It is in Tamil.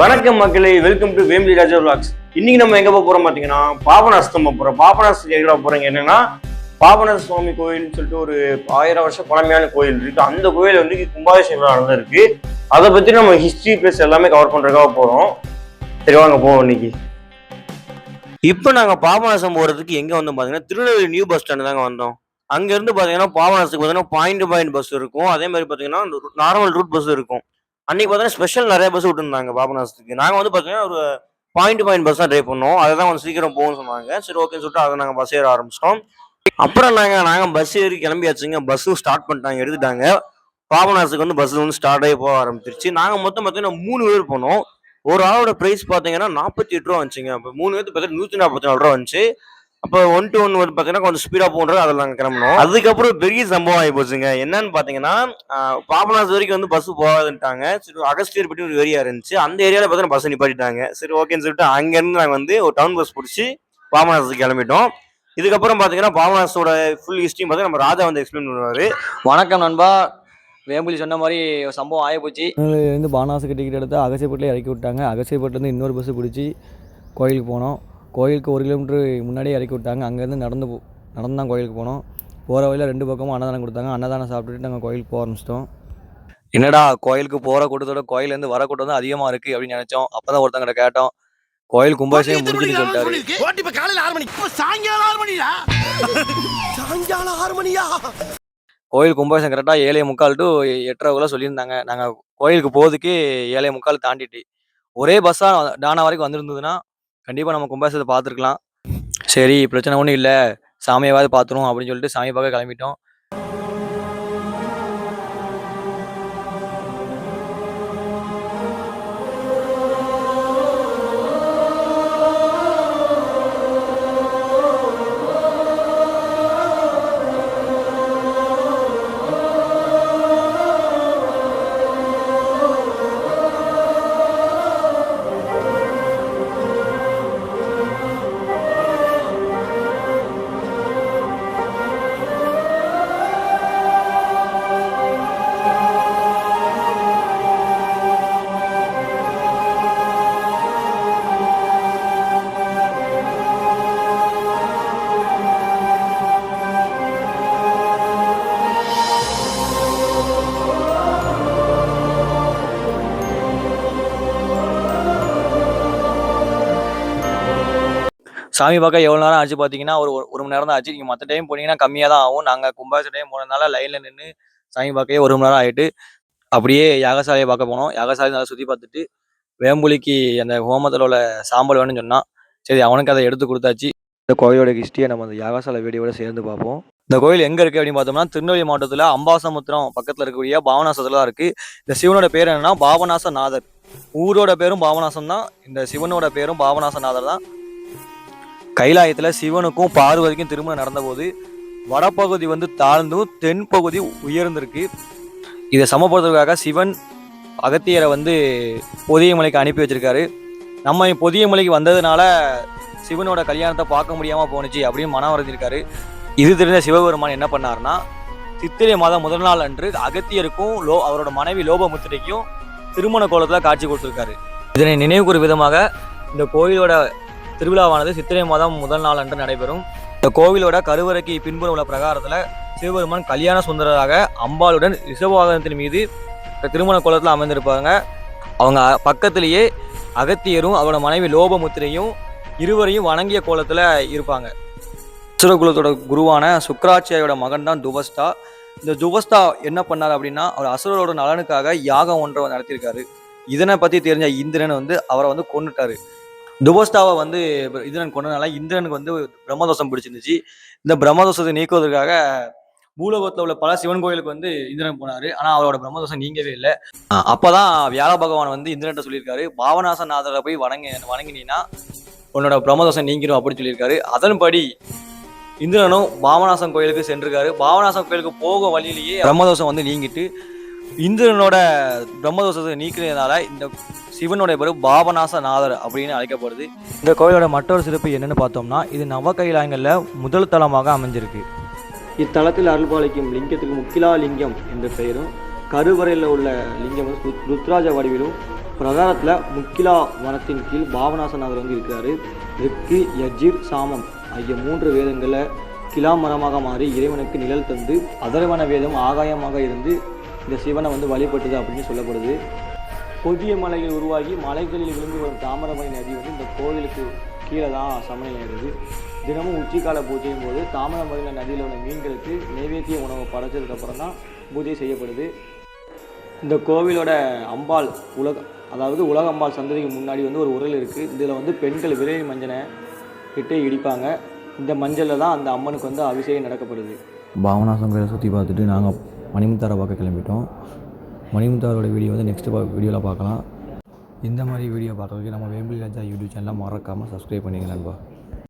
வணக்கம் மக்களே welcome to Vemli Raja vlogs. இன்னைக்கு நம்ம எங்க போக போறோம் பாத்தீங்கன்னா பாபநாசம் போக போறோம். பாபநாசத்துக்கு எங்க போறோங்க என்னன்னா பாபநாச சுவாமி கோயில்னு சொல்லிட்டு ஒரு ஆயிரம் வருஷம் பழமையான கோயில் இருக்கு. அந்த கோயில் வந்து கும்பாபிஷேகம் நடந்திருக்கு. அதை பத்தி நம்ம ஹிஸ்டரி பிளஸ் எல்லாமே கவர் பண்றதுக்காக போறோம். சரி வாங்க போவோம் இன்னைக்கு. இப்போ நாங்கள் பாபநாசம் போகிறதுக்கு எங்கே வந்தோம் பார்த்தீங்கன்னா திருநெல்வேலி நியூ பஸ் ஸ்டாண்டு தாங்க வந்தோம். அங்கேருந்து பார்த்தீங்கன்னா பாபநாசத்துக்கு பார்த்தீங்கன்னா பாயிண்ட் பாயிண்ட் பஸ் இருக்கும். அதே மாதிரி பார்த்தீங்கன்னா நார்மல் ரூட் பஸ் இருக்கும். அன்னைக்கு பார்த்தீங்கன்னா ஸ்பெஷல் நிறைய பஸ் விட்டுருந்தாங்க பாபநாசத்துக்கு. நாங்கள் வந்து பார்த்தீங்கன்னா ஒரு பாயிண்ட் பாயிண்ட் பஸ் தான் ட்ரை பண்ணோம். அதை தான் கொஞ்சம் சீக்கிரம் போகணும்னு சொன்னாங்க. சரி ஓகேன்னு சொல்லிட்டு அதை நாங்கள் பஸ் ஏற ஆரம்பிச்சிட்டோம். அப்புறம் நாங்கள் நாங்கள் பஸ் ஏறி கிளம்பியாச்சுங்க. பஸ்ஸும் ஸ்டார்ட் பண்ணிட்டாங்க எடுத்துட்டாங்க. பாபநாசுக்கு வந்து பஸ் வந்து ஸ்டார்ட் ஆகி போக ஆரம்பிச்சிருச்சு. நாங்கள் மொத்தம் பார்த்தீங்கன்னா மூணு பேர் போனோம். ஒரு ஆளோட ப்ரைஸ் பார்த்தீங்கன்னா நாற்பத்தி எட்டு ரூபா வந்துச்சுங்க. அப்போ மூணு பேருக்கு பார்த்தீங்கன்னா நூற்றி நாற்பத்தி நாலு ரூபா வந்துச்சு. அப்போ ஒன் டு ஒன் வந்து பார்த்தீங்கன்னா கொஞ்சம் ஸ்பீடாக போகிறது அதில் நாங்கள் கிளம்பணும் அதுக்கப்புறம் பெரிய சம்பவம் ஆகி போச்சுங்க. என்னன்னு பார்த்தீங்கன்னா பாபநாசம் வரைக்கும் வந்து பஸ் போகாதுன்ட்டாங்க. சரி அகஸ்தியர் பட்டி ஒரு ஏரியா இருந்துச்சு. அந்த ஏரியாவில் பார்த்தீங்கன்னா பஸ் நிப்பாட்டிட்டாங்க. சரி ஓகேன்னு சொல்லிட்டு அங்கேருந்து நாங்கள் வந்து ஒரு டவுன் பஸ் பிடிச்சி பாபநாசத்துக்கு கிளம்பிட்டோம். இதுக்கப்புறம் பார்த்தீங்கன்னா பாபநாசத்தோட ஃபுல் ஹிஸ்ட்ரி பார்த்தீங்கன்னா நம்ம ராஜா வந்து எக்ஸ்பிளைன் பண்ணுவார். வணக்கம் நண்பா. வேம்புலி சொன்ன மாதிரி ஒரு சம்பவம் ஆகிப்போச்சு இருந்து பானாசுக்கு டிக்கெட் எடுத்து அகசியப்பட்டில் இறக்கி விட்டாங்க. அகசியப்பட்டிலேருந்து இன்னொரு பஸ்ஸு பிடிச்சி கோயிலுக்கு போனோம். கோயிலுக்கு ஒரு கிலோமீட்டர் முன்னாடியே இறக்கி விட்டாங்க. அங்கேருந்து நடந்து போ நடந்து தான் கோயிலுக்கு போனோம். போகிற வழியில் ரெண்டு பக்கமும் அன்னதானம் கொடுத்தாங்க. அன்னதானம் சாப்பிட்டுட்டு நாங்கள் கோயிலுக்கு போக ஆரம்பிச்சிட்டோம். என்னடா கோயிலுக்கு போகிற கூட்டத்தோட கோயிலேருந்து வர கூட்டம் தான் அதிகமாக இருக்குது அப்படின்னு நினச்சோம். அப்போ தான் ஒருத்தங்கிட்ட கேட்டோம். கோயில் கும்பாபிஷேகம் முடிஞ்சுன்னு சொல்லிட்டாரு ஓட்டி இப்ப காலையில ஆறு மணிக்கு சாயங்காலம் ஆறு மணியா? சாயங்காலம் ஆறு மணியா? கோயில் கும்பாபிஷேகம் கரெக்டாக ஏழே முக்கால் டு எட்டரைக்குள்ள சொல்லியிருந்தாங்க. நாங்கள் கோயிலுக்கு போகிறதுக்கு ஏழே முக்கால் தாண்டிட்டு. ஒரே பஸ்ஸாக டானா வரைக்கும் வந்திருந்ததுன்னா கண்டிப்பாக நம்ம கும்பாசத்தை பார்த்துருக்கலாம். சரி பிரச்சனை ஒன்றும் இல்லை. சாமியாவது பார்த்துருவோம் அப்படின்னு சொல்லிட்டு சாமி பார்க்க கிளம்பிட்டோம். சாமி பார்க்க எவ்வளோ நேரம் ஆச்சு பார்த்தீங்கன்னா ஒரு ஒரு- மணி நேரம் தான் ஆச்சு. நீங்கள் மற்ற டைம் போனீங்கன்னா கம்மியாக தான் ஆகும். நாங்கள் கும்பாபிஷேக டைம் போனதுனால லைனில் நின்று சாமி பார்க்கவே ஒரு மணி நேரம் ஆகிட்டு அப்படியே யாகசாலையை பார்க்க போனோம். யாகசாலை நல்லா சுற்றி பார்த்துட்டு வேம்புலிக்கு அந்த ஹோமத்தில் உள்ள சாம்பல் வேணும்னு சொன்னான். சரி அவனுக்கு அதை எடுத்து கொடுத்தாச்சு. இந்த கோயிலோட ஹிஸ்ட்ரியை நம்ம அந்த யாகசாலை வீடியோட சேர்ந்து பார்ப்போம். இந்த கோயில் எங்கே இருக்குது அப்படின்னு பார்த்தோம்னா திருநெல்வேலி மாவட்டத்தில் அம்பாசமுத்திரம் பக்கத்தில் இருக்கக்கூடிய பாவநாசத்தில் தான் இருக்குது இந்த சிவனோட பேர் என்னன்னா பாபநாச நாதர் ஊரோட பேரும் பாபநாசம் தான் இந்த சிவனோட பேரும் பாபநாச நாதர் தான். கைலாயத்தில் சிவனுக்கும் பார்வதிக்கும் திருமணம் நடந்தபோது வடப்பகுதி வந்து தாழ்ந்தும் தென்பகுதி உயர்ந்திருக்கு. இதை சமப்படுத்துவதற்காக சிவன் அகத்தியரை வந்து பொதிய மலைக்கு அனுப்பி வச்சிருக்காரு. நம்ம பொதிய மலைக்கு வந்ததுனால சிவனோட கல்யாணத்தை பார்க்க முடியாமல் போணுச்சு அப்படின்னு மனம் வரைஞ்சிருக்காரு இது தெரிந்த சிவபெருமான் என்ன பண்ணாருன்னா சித்திரை மாதம் முதல் நாள் அன்று அகத்தியருக்கும் லோ அவரோட மனைவி லோபமுத்திரைக்கும் திருமண கோலத்தில் காட்சி கொடுத்துருக்காரு. இதனை நினைவுகூறும் விதமாக இந்த கோயிலோட திருவிழாவானது சித்திரை மாதம் முதல் நாள் அன்று நடைபெறும். இந்த கோவிலோட கருவறைக்கு பின்புறம் உள்ள பிரகாரத்தில் சிவபெருமான் கல்யாண சுந்தரராக அம்பாளுடன் ரிஷபவாகனத்தின் மீது இந்த திருமண கோலத்தில் அமைந்திருப்பாங்க அவங்க பக்கத்திலேயே அகத்தியரும் அவரோட மனைவி லோபமுத்திரையும் இருவரையும் வணங்கிய கோலத்தில் இருப்பாங்க. அசுரகுலத்தோட குருவான சுக்கராச்சாரியோட மகன் தான் துபஸ்தா இந்த துபஸ்தா என்ன பண்ணார் அப்படின்னா அவர் அசுரரோட நலனுக்காக யாகம் ஒன்றை நடத்தியிருக்காரு. இதனை பற்றி தெரிஞ்ச இந்திரன் வந்து அவரை வந்து கொண்டுட்டாரு துபோஸ்டாவை வந்து இந்திரன் கொண்டனால இந்திரனுக்கு வந்து பிரம்மதோஷம் பிடிச்சிருந்துச்சு. இந்த பிரம்மதோஷத்தை நீக்குவதற்காக பூலோகத்தில் உள்ள பல சிவன் கோயிலுக்கு வந்து இந்திரன் போனார். ஆனால் அவரோட பிரம்மதோஷம் நீங்கவே இல்லை. அப்போ தான் வியாழ பகவான் வந்து இந்திரன்ட்ட சொல்லியிருக்காரு பாவநாசநாதரை போய் வணங்கி வணங்கினீன்னா உன்னோட பிரம்மதோஷம் நீங்கிடும் அப்படின்னு சொல்லியிருக்காரு. அதன்படி இந்திரனும் பாவநாசம் கோயிலுக்கு சென்றிருக்காரு. பாவநாசம் கோயிலுக்கு போக வழியிலேயே பிரம்மதோஷம் வந்து நீங்கிட்டு இந்திரனோட பிரம்மதோஷத்தை நீக்கிறதுனால இந்த சிவனுடைய பேர் பாபநாசநாதர் அப்படின்னு அழைக்கப்படுது. இந்த கோயிலோட மற்றொரு சிறப்பு என்னன்னு பார்த்தோம்னா இது நவ கைலாயங்களில் முதல் தலமாக அமைஞ்சிருக்கு. இத்தலத்தில் அருள்பாலிக்கும் லிங்கத்துக்கு முக்கிலா லிங்கம் என்ற பெயரும் கருவறையில் உள்ள லிங்கம் ருத்ராஜ வடிவிலும் பிரகாரத்தில் முக்கிலா மரத்தின் கீழ் பாபநாசநாதர் வந்து இருக்கிறாரு. ரிக்கு யஜிர் சாமம் ஆகிய மூன்று வேதங்களை கிலா மரமாக மாறி இறைவனுக்கு நிழல் தந்து அதர்வன வேதம் ஆகாயமாக இருந்து இந்த சிவனை வந்து வழிபட்டது அப்படின்னு சொல்லப்படுது. புதிய மலைகள் உருவாகி மலைகளில் விழுந்து வரும் தாமிரபரணி நதி வந்து இந்த கோவிலுக்கு கீழே தான் சமநிலையாகிறது தினமும் உச்சிக்கால பூஜையும் போது தாமிரபரணி நதியில் உள்ள மீன்களுக்கு நைவேத்திய உணவு படைச்சதுக்கப்புறம் தான் பூஜை செய்யப்படுது. இந்த கோவிலோட அம்பாள் உலக அதாவது உலகம்பாள் சந்ததிக்கு முன்னாடி வந்து ஒரு உரல் இருக்குது இதில் வந்து பெண்கள் விரைவில் மஞ்சனை இட்டு இடிப்பாங்க. இந்த மஞ்சளில் தான் அந்த அம்மனுக்கு வந்து அபிஷேகம் நடக்கப்படுது. பாவனாசம் கோயிலை சுற்றி பார்த்துட்டு நாங்கள் மணிமுத்தார பார்க்க கிளம்பிட்டோம். மணிமுத்தாரோட வீடியோ வந்து நெக்ஸ்ட் வீடியோவில் பார்க்கலாம். இந்த மாதிரி வீடியோ பார்க்குறதுக்கு நம்ம வேம்பிலி ராஜா யூடியூப் சேனலை மறக்காமல் சப்ஸ்கிரைப் பண்ணிங்க நண்பா.